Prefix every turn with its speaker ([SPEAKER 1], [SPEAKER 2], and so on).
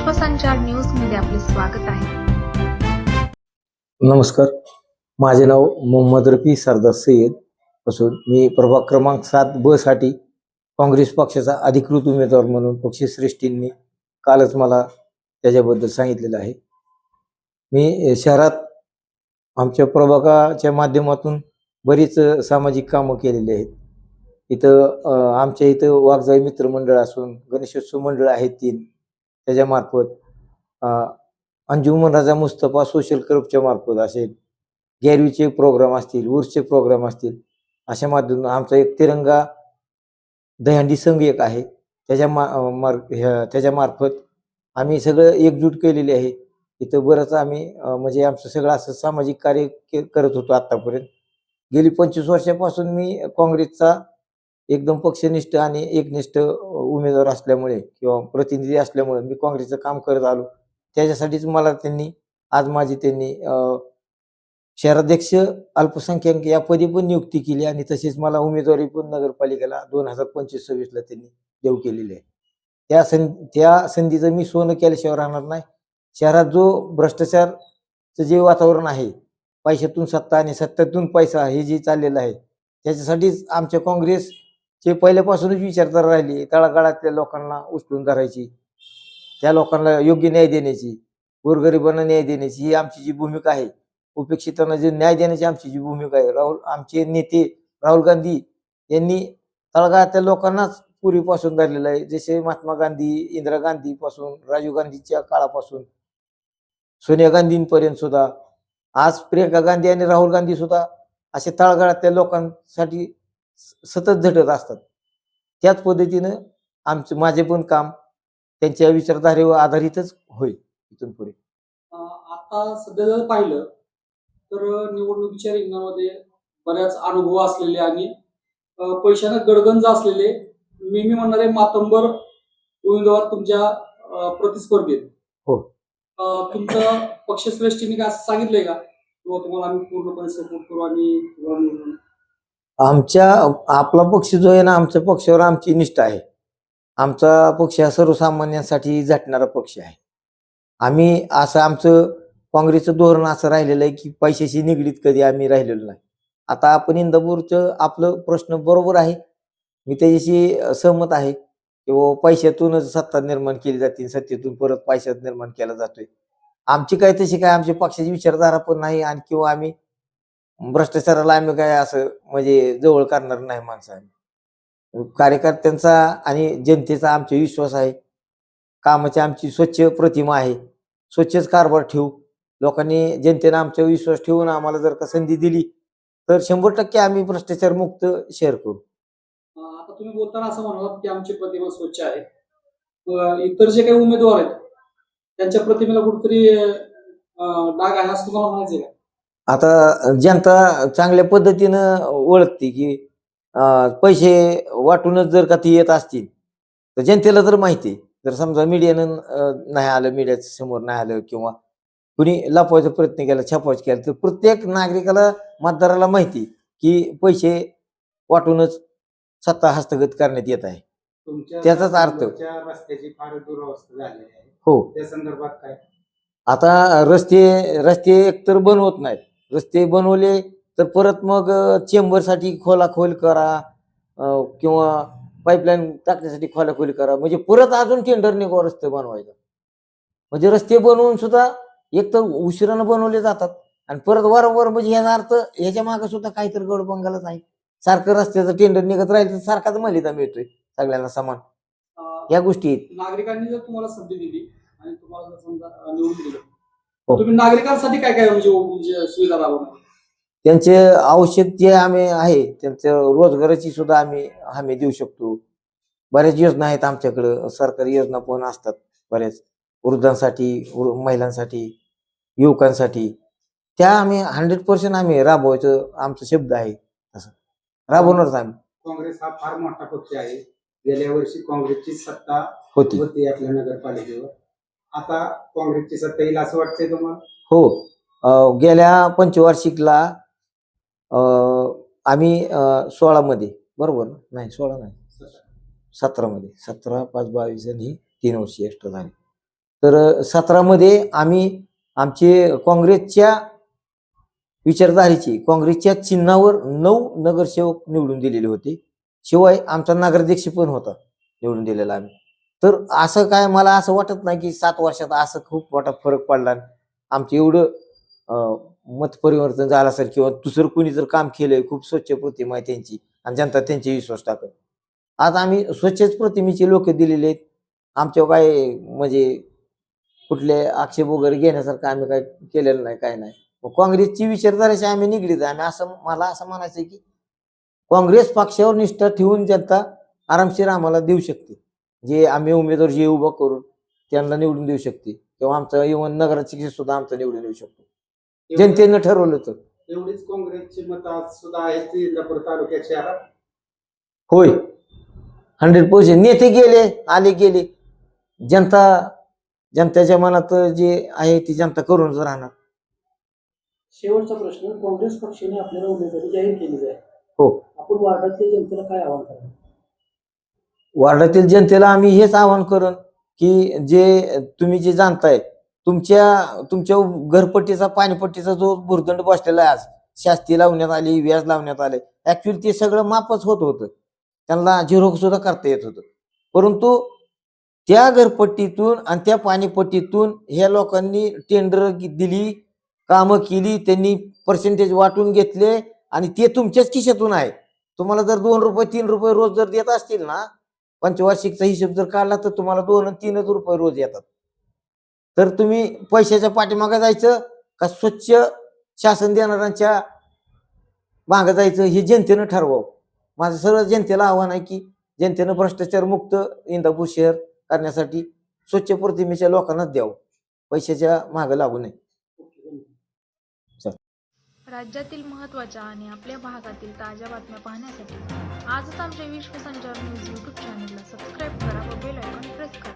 [SPEAKER 1] विश्वसंचार न्यूजमध्ये आपले स्वागत आहे.
[SPEAKER 2] नमस्कार. माझे नाव मोहम्मद रफी सरदार सय्यद. असून मी प्रभाग क्रमांक सात ब साठी काँग्रेस पक्षाचा अधिकृत उमेदवार म्हणून पक्षश्रेष्ठींनी कालच मला त्याच्याबद्दल सांगितलेलं आहे. मी शहरात आमच्या प्रभागाच्या माध्यमातून बरीच सामाजिक कामं केलेली आहेत. इथं आमच्या इथं वाघजाई मित्रमंडळ असून गणेशोत्सव मंडळ आहेत तीन. त्याच्यामार्फत अंजुमन राजा मुस्तफा सोशल क्लबच्या मार्फत असेल गॅरवीचे प्रोग्राम असतील उर्सचे प्रोग्राम असतील अशा माध्यमातून आमचा एक तिरंगा दहंडी संघ एक आहे. त्याच्या मा मार ह्या- आम्ही सगळं एकजूट केलेली आहे. इथं बरंच आम्ही म्हणजे आमचं सगळं असं सामाजिक कार्य के- करत होतो आत्तापर्यंत गेली पंचवीस वर्षापासून मी काँग्रेसचा एकदम पक्षनिष्ठ आणि एकनिष्ठ उमेदवार असल्यामुळे किंवा प्रतिनिधी असल्यामुळे मी काँग्रेसचं काम करत आलो. त्याच्यासाठीच मला त्यांनी आज माझी त्यांनी शहराध्यक्ष अल्पसंख्याक या पदी पण नियुक्ती केली आणि तसेच मला उमेदवारी पण नगरपालिकेला दोन हजार पंचवीस सव्वीसला त्यांनी देऊ केलेली आहे. त्या सं त्या संधीचं मी सोनं केल्याशिवाय राहणार नाही. शहरात जो भ्रष्टाचारचं जे वातावरण आहे पैशातून सत्ता आणि सत्तातून पैसा हे जे चाललेलं आहे त्याच्यासाठीच आमच्या काँग्रेस जे पहिल्यापासूनच विचारधारा राहिली तळागाळातल्या लोकांना उचलून धरायची. त्या लोकांना योग्य न्याय देण्याची गोरगरिबांना न्याय देण्याची ही आमची जी भूमिका आहे. उपेक्षितांना जे न्याय देण्याची आमची जी भूमिका आहे राहुल आमचे नेते राहुल गांधी यांनी तळागाळातल्या लोकांनाच पूर्वीपासून धरलेलं आहे. जसे महात्मा गांधी इंदिरा गांधी पासून राजीव गांधीच्या काळापासून सोनिया गांधींपर्यंत सुद्धा आज प्रियंका गांधी आणि राहुल गांधी सुद्धा असे तळागाळातल्या लोकांसाठी सतत झटत असतात. त्याच पद्धतीनं आमचं माझे पण काम त्यांच्या विचारधारेवर आधारितच होईल इथून पुढे.
[SPEAKER 3] आता सध्या जर पाहिलं तर निवडणुकीच्या रिंगणामध्ये बऱ्याच अनुभव असलेले आणि पैशानं गडगंज असलेले मी मी म्हणणारे मातंबर उमेदवार तुमच्या प्रतिस्पर्धीत.
[SPEAKER 2] हो.
[SPEAKER 3] तुमचं पक्षश्रेष्ठीने काय सांगितलंय का? किंवा तुम्हाला आम्ही पूर्णपणे सपोर्ट करू आणि
[SPEAKER 2] आमच्या आपला पक्ष जो आहे ना आमच्या पक्षावर आमची निष्ठा आहे. आमचा पक्ष हा सर्वसामान्यांसाठी झटणारा पक्ष आहे. आम्ही असं आमचं काँग्रेसचं धोरण असं राहिलेलं आहे की पैशाशी निगडीत कधी आम्ही राहिलेलो नाही. आता आपण इंदापूरचं आपलं प्रश्न बरोबर आहे. मी त्याच्याशी सहमत आहे की बुवा पैशातूनच सत्ता निर्माण केली जाते सत्तेतून परत पैशात निर्माण केला जातोय. आमची काय तशी काय आमची पक्षाची विचारधारा पण नाही आणि किंवा आम्ही भ्रष्टाचाराला आम्ही काय असं म्हणजे जवळ करणार नाही माणसं. कार्यकर्त्यांचा आणि जनतेचा आमचा विश्वास आहे. कामाची आमची स्वच्छ प्रतिमा आहे. स्वच्छच कारभार ठेवू. लोकांनी जनतेनं आमचा विश्वास ठेवून आम्हाला जर का संधी दिली तर शंभर टक्के आम्ही भ्रष्टाचार मुक्त शेअर करू.
[SPEAKER 3] आता तुम्ही बोलताना असं म्हणालात की आमची प्रतिमा स्वच्छ आहे. इतर जे काही उमेदवार आहेत त्यांच्या प्रतिमेला कुठेतरी डाग आहे असं तुम्हाला म्हणायचं का?
[SPEAKER 2] आता जनता चांगल्या पद्धतीनं ओळखते की पैसे वाटूनच जर का ती येत असतील तर जनतेला तर माहिती. जर समजा मीडियानं नाही आलं मीडियाच्या समोर नाही आलं किंवा कुणी लपवायचा प्रयत्न केला छापवायचा केला तर प्रत्येक नागरिकाला मतदाराला माहिती की पैसे वाटूनच सत्ता हस्तगत करण्यात येत आहे त्याचाच अर्थ.
[SPEAKER 4] समोरच्या रस्त्याची फार दुरावस्था झालेली आहे
[SPEAKER 2] हो
[SPEAKER 4] त्या संदर्भात काय
[SPEAKER 2] आता रस्ते रस्ते एकतर बनवत नाहीत रस्ते बनवले तर परत मग चेंबरसाठी खोलाखोल करा किंवा पाईपलाईन टाकण्यासाठी खोलाखोली करा. म्हणजे परत अजून टेंडर निघा रस्ते बनवायचं. म्हणजे रस्ते बनवून सुद्धा एक तर उशिरानं बनवले जातात आणि परत वारंवार म्हणजे याचा अर्थ ह्याच्या मागे सुद्धा काहीतरी गड बंगालच आहे. सारखं रस्त्याचं टेंडर निघत राहील तर सारखाच मलिदा मिळतोय सगळ्यांना समान. या गोष्टी
[SPEAKER 3] नागरिकांनी जर तुम्हाला संधी दिली आणि तुम्हाला जर समजा निवडून दिलं
[SPEAKER 2] हो.
[SPEAKER 3] तुम्ही नागरिकांसाठी काय काय म्हणजे म्हणजे सुविधा राबवणार?
[SPEAKER 2] त्यांचे आवश्यक जे आम्ही आहे त्यांच्या रोजगाराची सुद्धा आम्ही हमी देऊ शकतो. बऱ्याच योजना आहेत आमच्याकडं. सरकारी योजना पण असतात बऱ्याच. वृद्धांसाठी वृ- महिलांसाठी युवकांसाठी. त्या आम्ही हंड्रेड पर्सेंट आम्ही राबवायचं आमचा शब्द आहे असं राबवणारच आम्ही.
[SPEAKER 4] काँग्रेस हा फार मोठा पक्ष आहे. गेल्या वर्षी काँग्रेसची सत्ता
[SPEAKER 2] होती.
[SPEAKER 4] होती आपल्या नगरपालिकेवर. आता काँग्रेसची सत्ता येईल असं वाटतंय तुम्हाला?
[SPEAKER 2] हो. अं, गेल्या पंचवार्षिकला अं, आम्ही सोळा मध्ये बरोबर ना? नाही सोळा नाही. सतरा मध्ये सतरा पाच बावीस आणि ही तीन वर्षी एक्स्ट्रा झाली. तर सतरामध्ये आम्ही आमचे काँग्रेसच्या विचारधारेची काँग्रेसच्या चिन्हावर नऊ नगरसेवक निवडून दिलेले होते. शिवाय आमचा नगराध्यक्ष पण होता निवडून दिलेला आम्ही. तर असं काय मला असं वाटत नाही की सात वर्षात असं खूप मोठा फरक पडला आमचं एवढं मत परिवर्तन झालं असेल किंवा दुसरं कुणी जर काम केलंय खूप स्वच्छ प्रतिमा आहे त्यांची आणि जनता त्यांची विश्वास टाकत. आज आम्ही स्वच्छच प्रतिमेचे लोक दिलेले आहेत. आमच्या काय म्हणजे कुठले आक्षेप वगैरे घेण्यासारखं आम्ही काय केलेलं नाही काय नाही. मग काँग्रेसची विचारधाराशी आम्ही निगडीत आहे. आम्ही असं मला असं म्हणायचं की काँग्रेस पक्षावर निष्ठा ठेवून जनता आरामशीर आम्हाला देऊ शकते. जे आम्ही उमेदवार जे उभा करून त्यांना निवडून देऊ शकते. किंवा आमचं इव्हन नगराध्यक्ष सुद्धा आमचं निवडून देऊ शकतो. जनतेनं ठरवलं तर.
[SPEAKER 4] एवढीच काँग्रेसची मत आज सुद्धा आहेत इंदापूर तालुक्यात शहरात
[SPEAKER 2] होय. हंड्रेड पर्सेंट नेते गेले आले गेले. जनता जनतेच्या मनात जे आहे ती जनता करूनच राहणार.
[SPEAKER 5] शेवटचा प्रश्न काँग्रेस पक्षाने आपल्याला उमेदवारी जाहीर केलेली आहे.
[SPEAKER 2] हो.
[SPEAKER 5] आपण वार्डातल्या जनतेला काय आवाहन करा
[SPEAKER 2] वार्डातील जनतेला आम्ही हेच आवाहन करून की जे तुम्ही जे जाणताय तुमच्या तुमच्या घरपट्टीचा पाणीपट्टीचा जो भुर्दंड बसलेला आहे आज शास्ती लावण्यात आली व्याज लावण्यात आले ऍक्च्युली ते सगळं माफच होत होतं. त्यांना झिरो सुद्धा करता येत होतं. परंतु त्या घरपट्टीतून आणि त्या पाणीपट्टीतून ह्या लोकांनी टेंडर दिली कामं केली त्यांनी पर्सेंटेज वाटून घेतले आणि ते तुमच्याच खिशातून आहे. तुम्हाला जर दोन रुपये तीन रुपये रोज जर देत असतील ना पंचवार्षिकचा हिशोब जर काढला तर तुम्हाला दोन आणि तीनच रुपये रोज येतात. तर तुम्ही पैशाच्या पाठीमागं जायचं का स्वच्छ शासन देणाऱ्यांच्या मागं जायचं हे जनतेनं ठरवावं. माझं सरळ जनतेला आव्हान आहे की जनतेनं भ्रष्टाचार मुक्त इंदापूर शहर करण्यासाठी स्वच्छ प्रतिमेच्या लोकांनाच द्यावं. पैशाच्या मागं लागू नये.
[SPEAKER 1] राज्यातील महत्त्वाच्या आणि आपल्या भागातील ताज्या बातम्या पाहण्यासाठी आजच आमच्या विश्वसंचार न्यूज यूट्यूब चॅनलला सबस्क्राईब करा व बेल आयकॉन प्रेस करा.